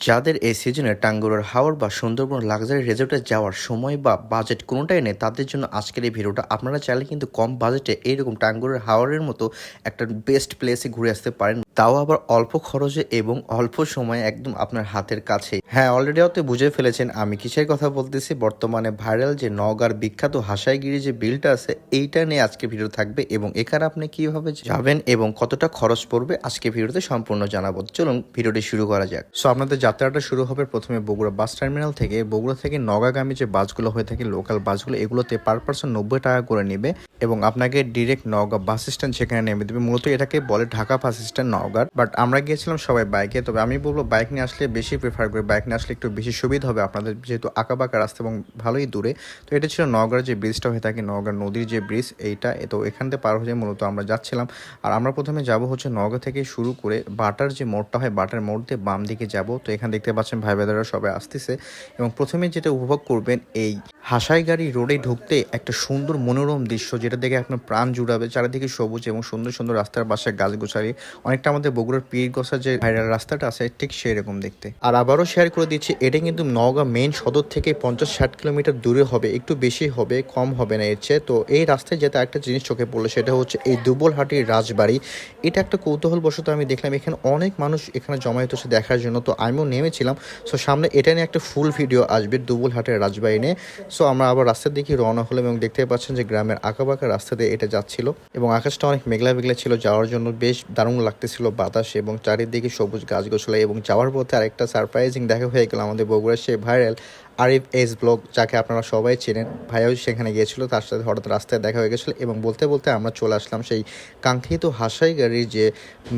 যাদের এই সিজনে টাঙ্গুরের হাওর বা সুন্দরবন লাক্সারি রেজর্টে যাওয়ার সময় বা বাজেট কোনোটাই নেই, তাদের জন্য আজকের এই ভিডিওটা। আপনারা চাইলে কিন্তু কম বাজেটে এইরকম টাঙ্গুরের হাওরের মতো একটা বেস্ট প্লেসে ঘুরে আসতে পারেন। তাও আবার অল্প খরচে এবং অল্প সময়ে একদম আপনার হাতের কাছে। হ্যাঁ অলরেডি হয়তো বুঝে ফেলেছেন আমি কিসের কথা বলতেছি। বর্তমানে ভাইরাল যে নগার বিখ্যাত হাসাইগিরি যে বিলটা আছে, এইটা নিয়ে আজকে ভিডিও থাকবে এবং এখানে আপনি কীভাবে যাবেন এবং কতটা খরচ পড়বে আজকে ভিডিওতে সম্পূর্ণ জানাব। চলুন ভিডিওটি শুরু করা যাক। সো আপনাদের যাত্রাটা শুরু হবে প্রথমে বগুড়া বাস টার্মিনাল থেকে। বগুড়া থেকে নগাগামী যে বাসগুলো হয়ে থাকে লোকাল বাসগুলো, এগুলোতে পার পার্সন নব্বই টাকা করে নেবে এবং আপনাকে ডিরেক্ট নওগাঁ বাস স্ট্যান্ড সেখানে নেমে দেবে। মূলত এটাকে বলে Dhaka bus stand Naogaon but আমরা গিয়েছিলাম সবাই বাইকে তবে আমি বলব বাইক নিয়ে আসলে বেশি প্রেফার করি। বাইক নিয়ে আসলে একটু বেশি সুবিধা হবে আপনাদের, যেহেতু আঁকাবাঁকা রাস্তা এবং ভালোই দূরে। তো এটা ছিল নওগাঁর যে ব্রিজটা হয়ে থাকে নওগাঁ নদীর যে ব্রিজ এইটা। তো এখান থেকে পার হয়ে মূলত আমরা যাচ্ছিলাম। আর আমরা প্রথমে যাব হচ্ছে নওগাঁ থেকে শুরু করে বাটার যে মোড়টা হয়, বাটার মোড় দিয়ে বাম দিকে যাব। তো এখানে দেখতে পাচ্ছেন ভাই বেদারা সবাই আসতেছে। এবং প্রথমে যেটা উপভোগ করবেন এই হাসাইগাড়ি রোডে ঢুকতে একটা সুন্দর মনোরম দৃশ্য, যেটা দেখে আপনার প্রাণ জুড়াবে। চারিদিকে সবুজ এবং সুন্দর সুন্দর রাস্তার পাশে গাছ অনেকটা আমাদের বগুড়ার পীর গোসা যে ভাইরাল রাস্তাটা আছে, ঠিক সেই রকম দেখতে। আর আবারও শেয়ার করে দিচ্ছি, এটা কিন্তু নওগাঁ মেন সদর থেকে পঞ্চাশ ষাট কিলোমিটার দূরে হবে, একটু বেশি হবে, কম হবে না এর চেয়ে। তো এই রাস্তায় যেতে একটা জিনিস চোখে পড়ল, সেটা হচ্ছে এই দুবলহাটির রাজবাড়ি। এটা একটা কৌতূহল বশত আমি দেখলাম, এখানে অনেক মানুষ এখানে জমায়েত হচ্ছে দেখার জন্য। তো আমিও নেমেছিলাম। সো সামনে এটা নিয়ে একটা ফুল ভিডিও আসবে দুবলহাটের রাজবাড়ি নিয়ে। সো আমরা আবার রাস্তার দিকে রওনা হলাম এবং দেখতে পাচ্ছেন যে গ্রামের আঁকাবাঁকা রাস্তা দিয়ে এটা যাচ্ছিল এবং আকাশটা অনেক মেঘলা মেঘলা ছিল, যাওয়ার জন্য বেশ দারুণ লাগতেছিল বাতাস এবং চারিদিকে সবুজ গাছ গোছলা এবং যাওয়ার পথে আরেকটা সারপ্রাইজিং দেখা হয়ে গেল আমাদের বগুড়ার সেই ভাইরাল আরিফ এস ব্লগ যাকে আপনারা সবাই চেনেন, ভাইয়াও সেখানে গিয়েছিল, তার সাথে হঠাৎ রাস্তায় দেখা হয়ে গেছিল এবং বলতে বলতে আমরা চলে আসলাম সেই কাঙ্ক্ষিত হাসাই গাড়ির যে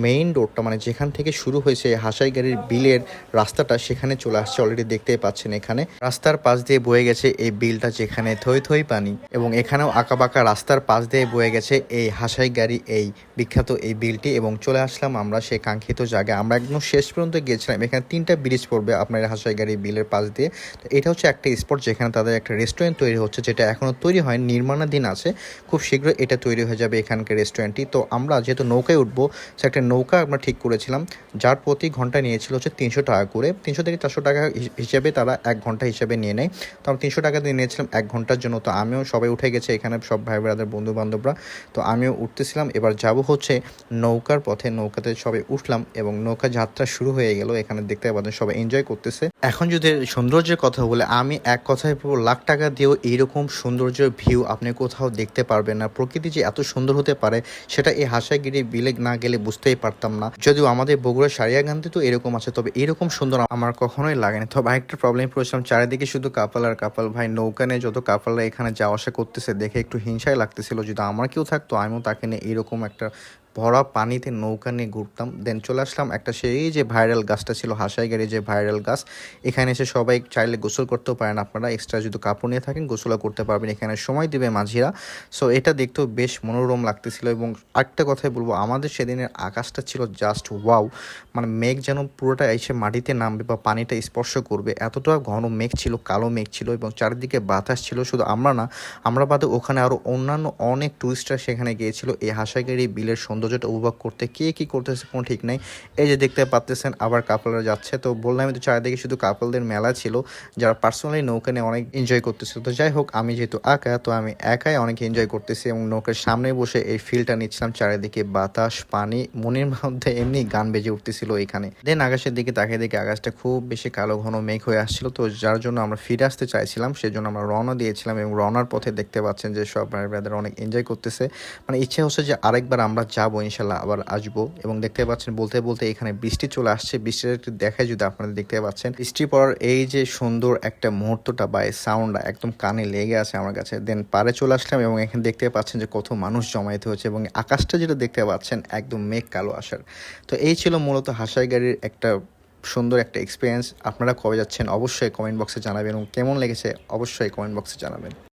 মেইন রোডটা মানে যেখান থেকে শুরু হয়েছে হাসাই গাড়ির বিলের রাস্তাটা, সেখানে চলে আসছে অলরেডি দেখতেই পাচ্ছেন এখানে। রাস্তার পাশ দিয়ে বয়ে গেছে এই বিলটা যেখানে থই থই পানি এবং এখানেও আঁকাবাঁকা রাস্তার পাশ দিয়ে বয়ে গেছে এই হাসাই গাড়ি, এই বিখ্যাত এই বিলটি এবং চলে আসলাম আমরা সেই কাঙ্ক্ষিত জায়গায়। আমরা একদম শেষ পর্যন্ত গিয়েছিলাম, এখানে তিনটা ব্রিজ পড়বে আপনার হাসাই গাড়ি বিলের পাশ দিয়ে। তো এটা হচ্ছে একটা স্পট যেখানে তাদের একটা রেস্টুরেন্ট তৈরি হচ্ছে, যেটা এখনও তৈরি হয় নির্মাণাধীন আছে। খুব শীঘ্রই এটা তৈরি হয়ে যাবে এখানকার রেস্টুরেন্টটি তো আমরা যেহেতু নৌকায় উঠবো, সে একটা নৌকা আমরা ঠিক করেছিলাম, যার প্রতি ঘণ্টা নিয়েছিল হচ্ছে তিনশো টাকা করে। তিনশো থেকে চারশো টাকা হিসেবে তারা এক ঘণ্টা হিসেবে নিয়ে নেয়। তো আমরা তিনশো টাকা দিয়ে নিয়েছিলাম এক ঘণ্টার জন্য। তো আমিও সবাই উঠে গেছে এখানে, সব ভাই ব্রাদার বন্ধু বান্ধবরা তো আমিও উঠতেছিলাম। এবার যাব হচ্ছে নৌকার পথে। নৌকাতে সবাই উঠলাম এবং নৌকা যাত্রা শুরু হয়ে গেল। এখানে দেখতে পাবেন সবাই এনজয় করতেছে। এখন যদি সৌন্দর্যের কথা বলে আমি এক কথায় বলব, লাখ টাকা দিয়েও এইরকম সৌন্দর্যের ভিউ আপনি কোথাও দেখতে পারবেন না। প্রকৃতি যে এত সুন্দর হতে পারে, সেটা এই হাসাগিরি বিলে না গেলে বুঝতেই পারতাম না। যদিও আমাদের বগুড়া সারিয়াগান্ধী তো এরকম আছে, তবে এরকম সুন্দর আমার কখনোই লাগেনি। তবে আরেকটা প্রবলেম পড়েছিলাম, চারিদিকে শুধু কাপাল আর কাপাল। ভাই, নৌকা নিয়ে যত কাপালরা এখানে যাওয়া আসা করতেছে, দেখে একটু হিংসাই লাগতেছিল। যদি আমার কেউ থাকতো, আমিও তাকে নিয়ে এরকম একটা ভরা পানিতে নৌকা নিয়ে ঘুরতাম। দেন চলে আসলাম একটা সেই যে ভাইরাল গাছটা ছিল হাসাইগাড়ি যে ভাইরাল গাছ। এখানে এসে সবাই চাইলে গোসল করতেও পারেন আপনারা। এক্সট্রা যদি কাপড় নিয়ে থাকেন, গোসলও করতে পারবেন। এখানে সময় দিবে মাঝিরা। সো এটা দেখতেও বেশ মনোরম লাগতেছিল এবং আরেকটা কথাই বলব, আমাদের সেদিনের আকাশটা ছিল জাস্ট ওয়াও মানে মেঘ যেন পুরোটা এসে মাটিতে নামবে বা পানিটা স্পর্শ করবে। এতটা ঘন মেঘ ছিল, কালো মেঘ ছিল এবং চারিদিকে বাতাস ছিল। শুধু আমরা না, আমরা বাদে ওখানে আরও অন্যান্য অনেক টুরিস্টরা সেখানে গিয়েছিল। এই হাসাইগাড়ি বিলের সৌন্দর্যটা উপভোগ করতে কে কী করতেছে কোনো ঠিক নেই। এই যে দেখতে পাচ্তেছেন আবার কাপলরা যাচ্ছে। তো বললাম তো চারিদিকে শুধু কাপলদের মেলা ছিল, যারা পার্সোনালি নৌকা নিয়ে অনেক এনজয় করতেছিল তো যাই হোক, আমি যেহেতু একা, তো আমি একাই অনেক এনজয় করতেছি এবং নৌকার সামনে বসে এই ফিলটা নিচ্ছিলাম। চারিদিকে বাতাস, পানি, মনের মধ্যে এমনি গান বেজে উঠতেছিল এখানে। দেন আকাশের দিকে তাকিয়ে দেখে আকাশটা খুব বেশি কালো, ঘন মেঘ হয়ে আসছিল। তো যার জন্য আমরা ফিরে আসতে চাইছিলাম, সেজন্য আমরা রওনা দিয়েছিলাম এবং রওনার পথে দেখতে পাচ্ছেন যে সব ভাই অনেক এনজয় করতেছে। মানে ইচ্ছে হচ্ছে যে আরেকবার আমরা যাব, ইনশাল্লাহ আবার আসব। এবং দেখতে পাচ্ছেন, বলতে বলতে এখানে বৃষ্টি চলে আসছে। বৃষ্টিটা একটু দেখায় যদি আপনারা দেখতে পাচ্ছেন, বৃষ্টি পড়ার এই যে সুন্দর একটা মুহূর্তটা বা এই সাউন্ডটা একদম কানে লেগে আছে আমার কাছে। দেন পারে চলে আসলাম এবং এখানে দেখতে পাচ্ছেন যে কত মানুষ জমায়েত হয়েছে এবং আকাশটা যেটা দেখতে পাচ্ছেন একদম মেঘ কালো আসার। তো এই ছিল মূলত হাসাই গাড়ির একটা সুন্দর একটা এক্সপিরিয়েন্স আপনারা কবে যাচ্ছেন অবশ্যই কমেন্ট বক্সে জানাবেন এবং কেমন লেগেছে অবশ্যই কমেন্ট বক্সে জানাবেন।